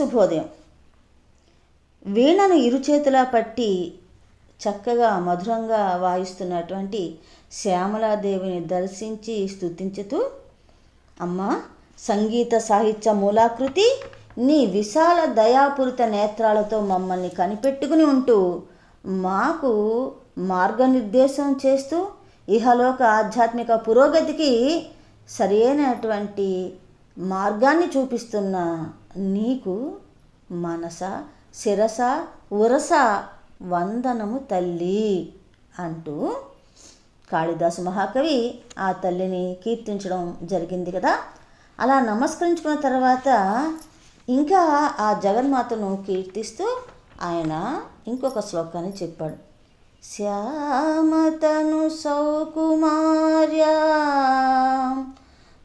శుభోదయం. వీణను ఇరుచేతులా పట్టి చక్కగా మధురంగా వాయిస్తున్నటువంటి శ్యామలాదేవిని దర్శించి స్థుతించుతూ అమ్మా సంగీత సాహిత్య మూలాకృతి నీ విశాల దయాపూరిత నేత్రాలతో మమ్మల్ని కనిపెట్టుకుని ఉంటూ మాకు మార్గనిర్దేశం చేస్తూ ఇహలోక ఆధ్యాత్మిక పురోగతికి సరైనటువంటి మార్గాన్ని చూపిస్తున్న నీకు మనస శిరస ఉరస వందనము తల్లి అంటూ కాళిదాసు మహాకవి ఆ తల్లిని కీర్తించడం జరిగింది కదా. అలా నమస్కరించుకున్న తర్వాత ఇంకా ఆ జగన్మాతను కీర్తిస్తూ ఆయన ఇంకొక శ్లోకాన్ని చెప్పాడు. శ్యామతను సౌకుమార్యా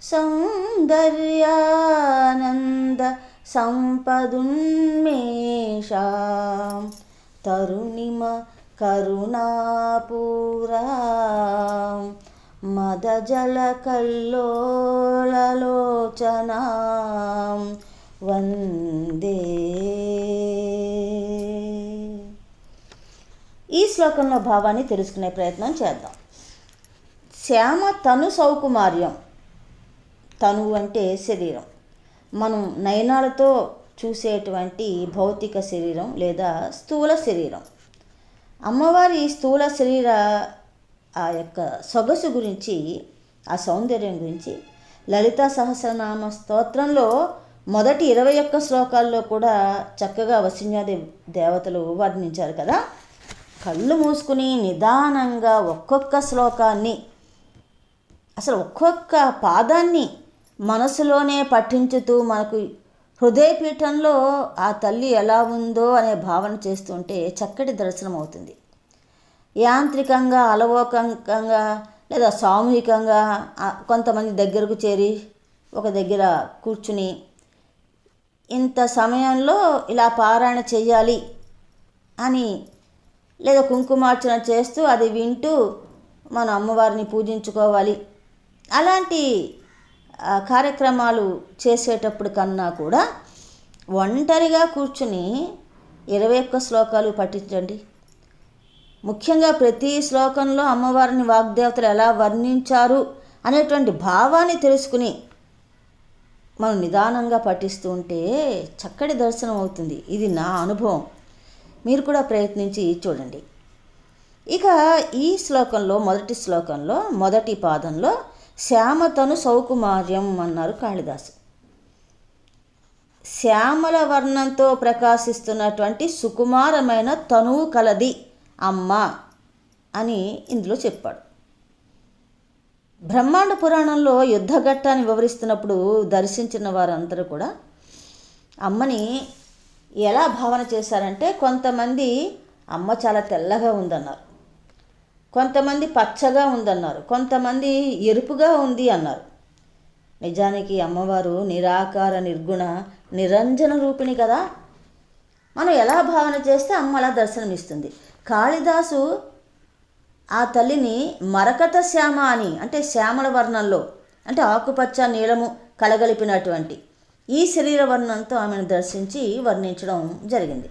సౌందర్యానంద సంపదున్మేషా తరుణిమ కరుణాపూరా మదజల కల్లోలలోచనా వందే. ఈ శ్లోకంలో భావాన్ని తెలుసుకునే ప్రయత్నం చేద్దాం. శ్యామ తను సౌకుమార్యం. తను అంటే శరీరం. మనం నయనాలతో చూసేటువంటి భౌతిక శరీరం లేదా స్థూల శరీరం. అమ్మవారి స్థూల శరీర ఆ యొక్క సొగసు గురించి ఆ సౌందర్యం గురించి లలిత సహస్రనామ స్తోత్రంలో మొదటి ఇరవై ఒక్క శ్లోకాల్లో కూడా చక్కగా వసిన్యాది దేవతలు వర్ణించారు కదా. కళ్ళు మూసుకుని నిదానంగా ఒక్కొక్క శ్లోకాన్ని అసలు ఒక్కొక్క పాదాన్ని మనసులోనే పఠించుతూ మనకు హృదయపీఠంలో ఆ తల్లి ఎలా ఉందో అనే భావన చేస్తుంటే చక్కటి దర్శనం అవుతుంది యాంత్రికంగా అలవోకంగా లేదా సామూహికంగా కొంతమంది దగ్గరకు చేరి ఒక దగ్గర కూర్చుని ఇంత సమయంలో ఇలా పారాయణ చేయాలి అని లేదా కుంకుమార్చన చేస్తూ అది వింటూ మన అమ్మవారిని పూజించుకోవాలి. అలాంటి కార్యక్రమాలు చేసేటప్పుడు కన్నా కూడా ఒంటరిగా కూర్చుని ఇరవై ఒక్క శ్లోకాలు పఠించండి. ముఖ్యంగా ప్రతి శ్లోకంలో అమ్మవారిని వాగ్దేవతలు ఎలా వర్ణించారు అనేటువంటి భావాన్ని తెలుసుకుని మనం నిదానంగా పఠిస్తూ ఉంటే చక్కటి దర్శనం అవుతుంది. ఇది నా అనుభవం. మీరు కూడా ప్రయత్నించి చూడండి. ఇక ఈ శ్లోకంలో మొదటి శ్లోకంలో మొదటి పాదంలో శ్యామతను సౌకుమార్యం అన్నారు కాళిదాసు. శ్యామల వర్ణంతో ప్రకాశిస్తున్నటువంటి సుకుమారమైన తనువు కలది అమ్మ అని ఇందులో చెప్పాడు. బ్రహ్మాండ పురాణంలో యుద్ధఘట్టాన్ని వివరిస్తున్నప్పుడు దర్శించిన వారందరూ కూడా అమ్మని ఎలా భావన చేశారంటే కొంతమంది అమ్మ చాలా తెల్లగా ఉందన్నారు. కొంతమంది పచ్చగా ఉందన్నారు కొంతమంది ఎరుపుగా ఉంది అన్నారు. నిజానికి అమ్మవారు నిరాకార నిర్గుణ నిరంజన రూపిణి కదా. మనం ఎలా భావన చేస్తే అమ్మ అలా దర్శనమిస్తుంది. కాళిదాసు ఆ తల్లిని మరకత శ్యామ అని అంటే శ్యామల వర్ణంలో అంటే ఆకుపచ్చ నీలము కలగలిపినటువంటి ఈ శరీర వర్ణంతో ఆమెను దర్శించి వర్ణించడం జరిగింది.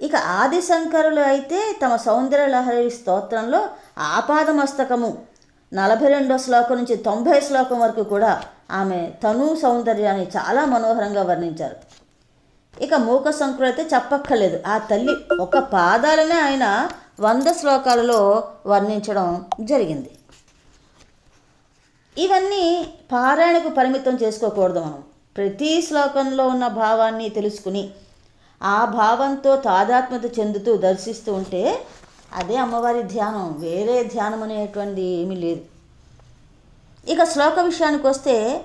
ఇక ఆదిశంకరులు అయితే తమ సౌందర్య లహరి స్తోత్రంలో ఆపాదమస్తకము. నలభై రెండో శ్లోకం నుంచి తొంభై శ్లోకం వరకు కూడా ఆమె తను సౌందర్యాన్ని చాలా మనోహరంగా వర్ణించారు. ఇక మూక సంకులు అయితే చెప్పక్కర్లేదు. ఆ తల్లి ఒక పాదాలనే ఆయన వంద శ్లోకాలలో వర్ణించడం జరిగింది. ఇవన్నీ పారాయణకు పరిమితం చేసుకోకూడదు మనం. ప్రతి శ్లోకంలో ఉన్న భావాన్ని తెలుసుకుని ఆ భావంతో తాదాత్మ్యత చెందుతూ దర్శిస్తూ ఉంటే అదే అమ్మవారి ధ్యానం. వేరే ధ్యానం అనేటువంటిది ఏమీ లేదు. ఇక శ్లోక విషయానికి వస్తే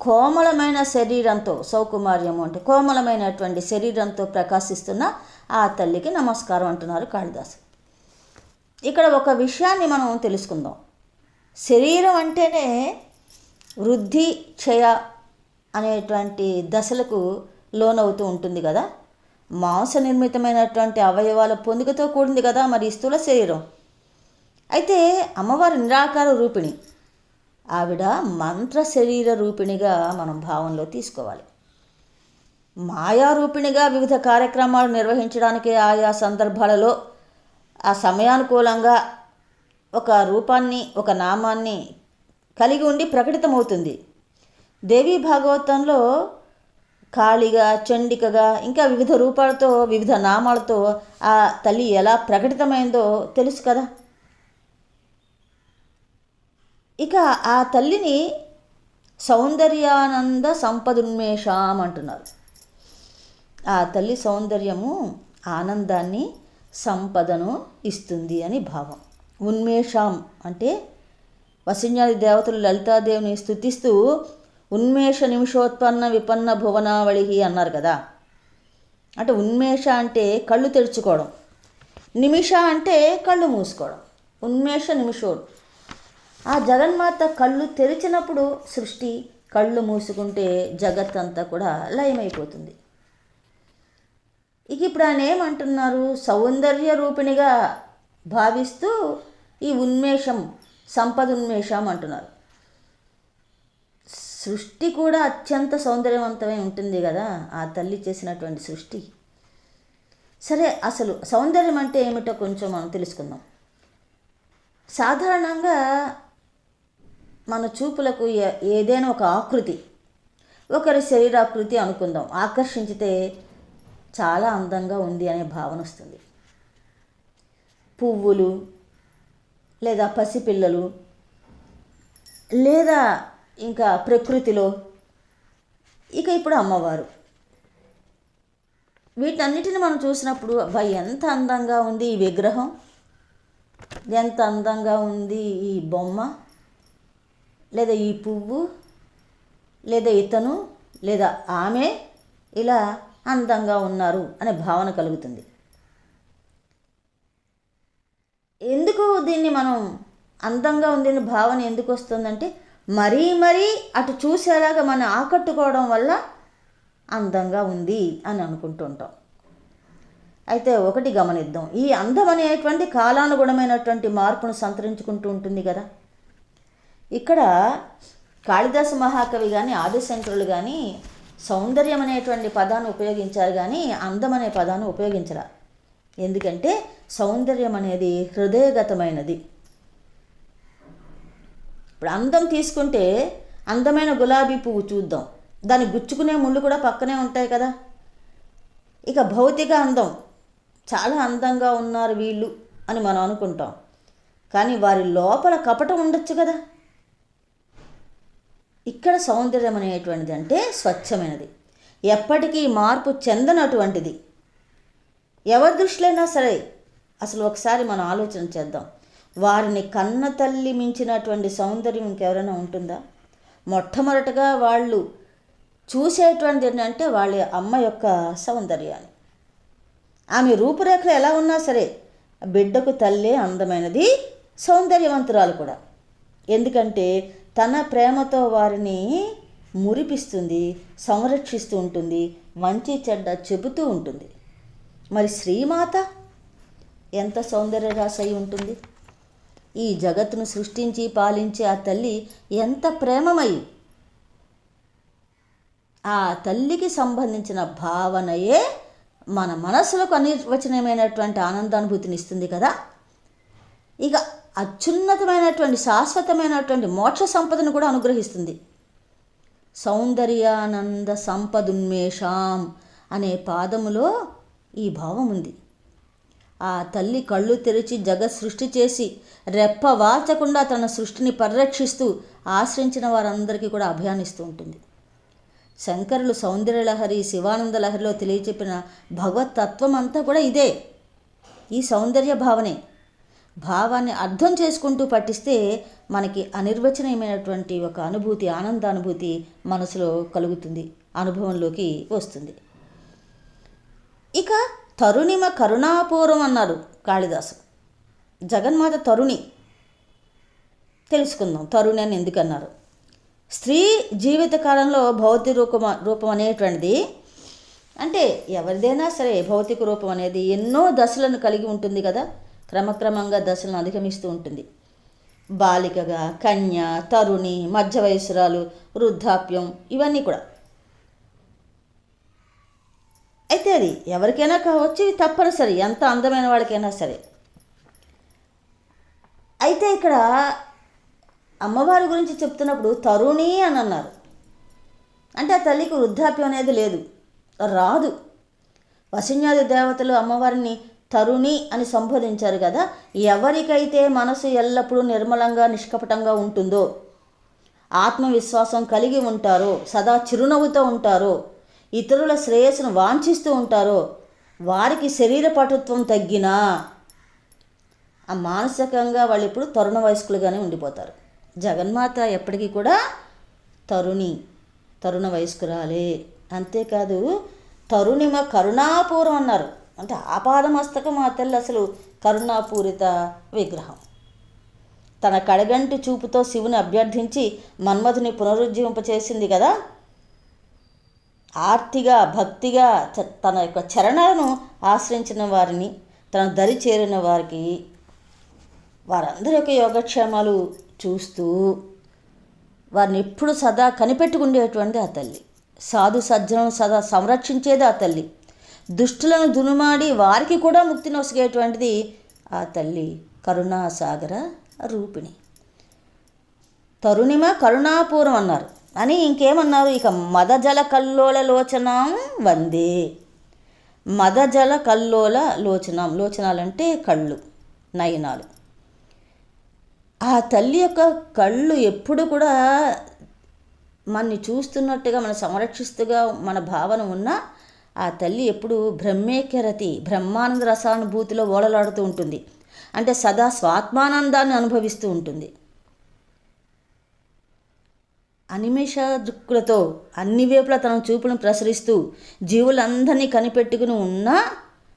కోమలమైన శరీరంతో సౌకుమార్యము అంటే కోమలమైనటువంటి శరీరంతో ప్రకాశిస్తున్న ఆ తల్లికి నమస్కారం అంటున్నారు కాళిదాసు. ఇక్కడ ఒక విషయాన్ని మనం తెలుసుకుందాం. శరీరం అంటేనే వృద్ధి క్షయ అనేటువంటి దశలకు లోనవుతూ ఉంటుంది కదా? మాంస నిర్మితమైనటువంటి అవయవాల పొందికతో కూడింది కదా మరి స్థూల శరీరం? అయితే అమ్మవారి నిరాకార రూపిణి ఆవిడ మంత్ర శరీర రూపిణిగా మనం భావంలో తీసుకోవాలి. మాయారూపిణిగా వివిధ కార్యక్రమాలు నిర్వహించడానికి ఆయా సందర్భాలలో ఆ సమయానుకూలంగా ఒక రూపాన్ని ఒక నామాన్ని కలిగి ఉండి ప్రకటితమవుతుంది. దేవీ భాగవతంలో కాళిగా చండికగా ఇంకా వివిధ రూపాలతో వివిధ నామాలతో ఆ తల్లి ఎలా ప్రకటితమైందో తెలుసు కదా? ఇక ఆ తల్లిని సౌందర్యానంద సంపదున్మేషం అంటున్నారు. ఆ తల్లి సౌందర్యము ఆనందాన్ని సంపదను ఇస్తుంది అని భావం. ఉన్మేషం అంటే వసిన్యాది దేవతలు లలితాదేవిని స్థుతిస్తూ ఉన్మేష నిమిషోత్పన్న విపన్న భువనావళి అన్నారు కదా. అంటే ఉన్మేష అంటే కళ్ళు తెరుచుకోవడం. నిమిష అంటే కళ్ళు మూసుకోవడం. ఉన్మేష నిమిషోడు. ఆ జగన్మాత కళ్ళు తెరిచినప్పుడు సృష్టి కళ్ళు మూసుకుంటే జగత్ అంతా కూడా లయమైపోతుంది. ఇక ఇప్పుడు ఆయన ఏమంటున్నారు? సౌందర్య రూపిణిగా భావిస్తూ ఈ ఉన్మేషం సంపద ఉన్మేషం అంటున్నారు. సృష్టి కూడా అత్యంత సౌందర్యవంతమై ఉంటుంది కదా ఆ తల్లి చేసినటువంటి సృష్టి. సరే అసలు సౌందర్యం అంటే ఏమిటో కొంచెం మనం తెలుసుకుందాం. సాధారణంగా మన చూపులకు ఏ- ఏదైనా ఒక ఆకృతి ఒకరి శరీరాకృతి అనుకుందాం. ఆకర్షించితే చాలా అందంగా ఉంది అనే భావన వస్తుంది. పువ్వులు లేదా పసిపిల్లలు లేదా ఇంకా ప్రకృతిలో. ఇక ఇప్పుడు అమ్మవారు. వీటన్నిటిని మనం చూసినప్పుడు అబ్బాయి ఎంత అందంగా ఉంది ఈ విగ్రహం. ఎంత అందంగా ఉంది ఈ బొమ్మ. లేదా ఈ పువ్వు. లేదా ఇతను. లేదా ఆమె. ఇలా అందంగా ఉన్నారు అనే భావన కలుగుతుంది. ఎందుకు దీన్ని మనం అందంగా ఉంది భావన ఎందుకు వస్తుందంటే మరీ మరీ అటు చూసేలాగా మనం ఆకట్టుకోవడం వల్ల అందంగా ఉంది అని అనుకుంటుంటాం. అయితే ఒకటి గమనిద్దాం. ఈ అందం అనేటువంటి కాలానుగుణమైనటువంటి మార్పును సంతరించుకుంటూ ఉంటుంది కదా. ఇక్కడ కాళిదాస మహాకవి కానీ ఆదిశంకరులు కానీ సౌందర్యం అనేటువంటి పదాన్ని ఉపయోగించారు కానీ అందం అనే పదాన్ని ఉపయోగించరా? ఎందుకంటే సౌందర్యం అనేది హృదయగతమైనది. ఇప్పుడు అందం తీసుకుంటే అందమైన గులాబీ పువ్వు చూద్దాం. దాన్ని గుచ్చుకునే ముళ్ళు కూడా పక్కనే ఉంటాయి కదా. ఇక భౌతిక అందం. చాలా అందంగా ఉన్నారు వీళ్ళు అని మనం అనుకుంటాం. కానీ వారి లోపల కపటం ఉండొచ్చు కదా. ఇక్కడ సౌందర్యం అనేటువంటిది అంటే స్వచ్ఛమైనది. ఎప్పటికీ మార్పు చెందనటువంటిది. ఎవరి దృష్టిలో అయినా సరే అసలు ఒకసారి మనం ఆలోచన చేద్దాం. వారిని కన్న తల్లి మించినటువంటి సౌందర్యం ఇంకెవరైనా ఉంటుందా? మొట్టమొదటగా వాళ్ళు చూసేటువంటిది ఏంటంటే వాళ్ళ అమ్మ యొక్క సౌందర్యాన్ని. ఆమె రూపురేఖలు ఎలా ఉన్నా సరే బిడ్డకు తల్లే అందమైనది సౌందర్యవంతురాలు కూడా. ఎందుకంటే తన ప్రేమతో వారిని మురిపిస్తుంది సంరక్షిస్తూ ఉంటుంది మంచి చెడ్డ చెబుతూ ఉంటుంది. మరి శ్రీమాత ఎంత సౌందర్యరాశ అయి ఉంటుంది? ఈ జగత్తును సృష్టించి పాలించే ఆ తల్లి ఎంత ప్రేమమయి ఆ తల్లికి సంబంధించిన భావనయే మన మనసులకు అనిర్వచనమైనటువంటి ఆనందానుభూతిని ఇస్తుంది కదా. ఇక అత్యున్నతమైనటువంటి శాశ్వతమైనటువంటి మోక్ష సంపదను కూడా అనుగ్రహిస్తుంది. సౌందర్యానంద సంపదున్మేషాం అనే పాదములో ఈ భావం ఉంది ఆ తల్లి కళ్ళు తెరిచి జగత్ సృష్టి చేసి రెప్ప వాల్చకుండా తన సృష్టిని పరిరక్షిస్తూ ఆశ్రయించిన వారందరికీ కూడా అభియానిస్తూ ఉంటుంది. శంకరులు సౌందర్యలహరి శివానంద లహరిలో తెలియచెప్పిన భగవతత్వం అంతా కూడా ఇదే. ఈ సౌందర్య భావనే. భావాన్ని అర్థం చేసుకుంటూ పట్టిస్తే మనకి అనిర్వచనీయమైనటువంటి ఒక అనుభూతి ఆనందానుభూతి మనసులో కలుగుతుంది అనుభవంలోకి వస్తుంది. ఇక తరుణిమ కరుణాపూర్వం అన్నారు కాళిదాసు. జగన్మాత తరుణి. తెలుసుకుందాం తరుణి అని ఎందుకన్నారు? స్త్రీ జీవిత కాలంలో భౌతిక రూపం రూపం అనేటువంటిది అంటే ఎవరిదైనా సరే భౌతిక రూపం అనేది ఎన్నో దశలను కలిగి ఉంటుంది కదా. క్రమక్రమంగా దశలను అధిగమిస్తూ ఉంటుంది. బాలికగా కన్య తరుణి మధ్య వయసురాలు వృద్ధాప్యం ఇవన్నీ కూడా. అయితే అది ఎవరికైనా కావచ్చు ఇవి తప్పనిసరి. ఎంత అందమైన వాళ్ళకైనా సరే. అయితే ఇక్కడ అమ్మవారి గురించి చెప్తున్నప్పుడు తరుణి అని అన్నారు. అంటే ఆ తల్లికి వృద్ధాప్యం అనేది లేదు. రాదు. వసిన్యాది దేవతలు అమ్మవారిని తరుణి అని సంబోధించారు కదా. ఎవరికైతే మనసు ఎల్లప్పుడూ నిర్మలంగా నిష్కపటంగా ఉంటుందో ఆత్మవిశ్వాసం కలిగి ఉంటారో సదా చిరునవ్వుతో ఉంటారో ఇతరుల శ్రేయస్సును వాంఛిస్తూ ఉంటారో వారికి శరీర పటుత్వం తగ్గినా ఆ మానసికంగా వాళ్ళు ఇప్పుడు తరుణ వయస్కులుగానే ఉండిపోతారు. జగన్మాత ఎప్పటికీ కూడా తరుణి తరుణ వయస్కురాలే. అంతేకాదు తరుణిమ కరుణాపూరం అన్నారు. అంటే ఆపాదమస్తకం ఆ తల్లి అసలు కరుణాపూరిత విగ్రహం. తన కడగంటి చూపుతో శివుని అభ్యర్థించి మన్మధుని పునరుజ్జీవింపచేసింది కదా ఆర్తిగా భక్తిగా తన యొక్క చరణాలను ఆశ్రయించిన వారిని తన దరి చేరిన వారికి వారందరి యొక్క యోగక్షేమాలు చూస్తూ వారిని ఎప్పుడు సదా కనిపెట్టుకుండేటువంటిది ఆ తల్లి. సాధు సజ్జలను సదా సంరక్షించేది ఆ తల్లి. దుష్టులను దునుమాడి వారికి కూడా ముక్తి నొసగేటువంటిది ఆ తల్లి కరుణాసాగర రూపిణి. తరుణిమ కరుణాపూరం అన్నారు అని ఇంకేమన్నారు? ఇక మదజల కల్లోల లోచనం వందే. మదజల కల్లోల లోచనం. లోచనాలంటే కళ్ళు నయనాలు. ఆ తల్లి యొక్క కళ్ళు ఎప్పుడు కూడా మనని చూస్తున్నట్టుగా మన సంరక్షిస్తుగా మన భావన ఉన్న ఆ తల్లి ఎప్పుడు బ్రహ్మేకరతి బ్రహ్మానంద రసానుభూతిలో ఓడలాడుతూ ఉంటుంది. అంటే సదా స్వాత్మానందాన్ని అనుభవిస్తూ ఉంటుంది. అనిమేష దృక్కులతో అన్ని వేపులా తన చూపును ప్రసరిస్తూ జీవులందరినీ కనిపెట్టుకుని ఉన్నా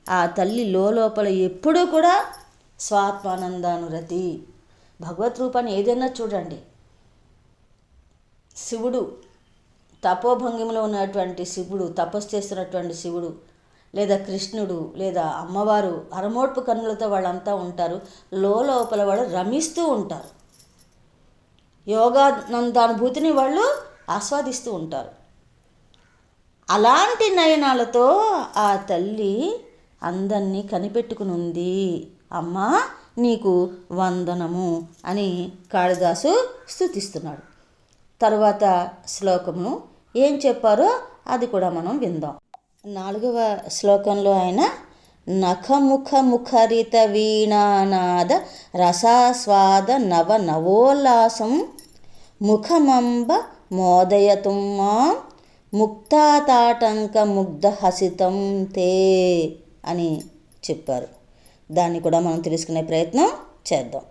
ఆ తల్లి లోపల ఎప్పుడూ కూడా స్వాత్మానందానురతి. భగవత్ రూపాన్ని ఏదైనా చూడండి. శివుడు తపోభంగిమలో ఉన్నటువంటి శివుడు తపస్సు చేస్తున్నటువంటి శివుడు లేదా కృష్ణుడు లేదా అమ్మవారు అరమోడ్పు కన్నులతో వాళ్ళంతా ఉంటారు. లోపల వాళ్ళు రమిస్తూ ఉంటారు. యోగానందానుభూతిని వాళ్ళు ఆస్వాదిస్తూ ఉంటారు. అలాంటి నయనాలతో ఆ తల్లి అందరినీ కనిపెట్టుకుని ఉంది. అమ్మా నీకు వందనము అని కాళిదాసు స్థుతిస్తున్నాడు తరువాత శ్లోకమును ఏం చెప్పారో అది కూడా మనం విందాం. నాలుగవ శ్లోకంలో ఆయన నఖముఖ ముఖరిత వీణానాద రసాస్వాద నవ నవోల్లాసం ముఖమంబ మోదయతుం మాం ముక్తాతాటంక ముగ్ధ హసితం తే అని చెప్పారు. దాన్ని కూడా మనం తెలుసుకునే ప్రయత్నం చేద్దాం.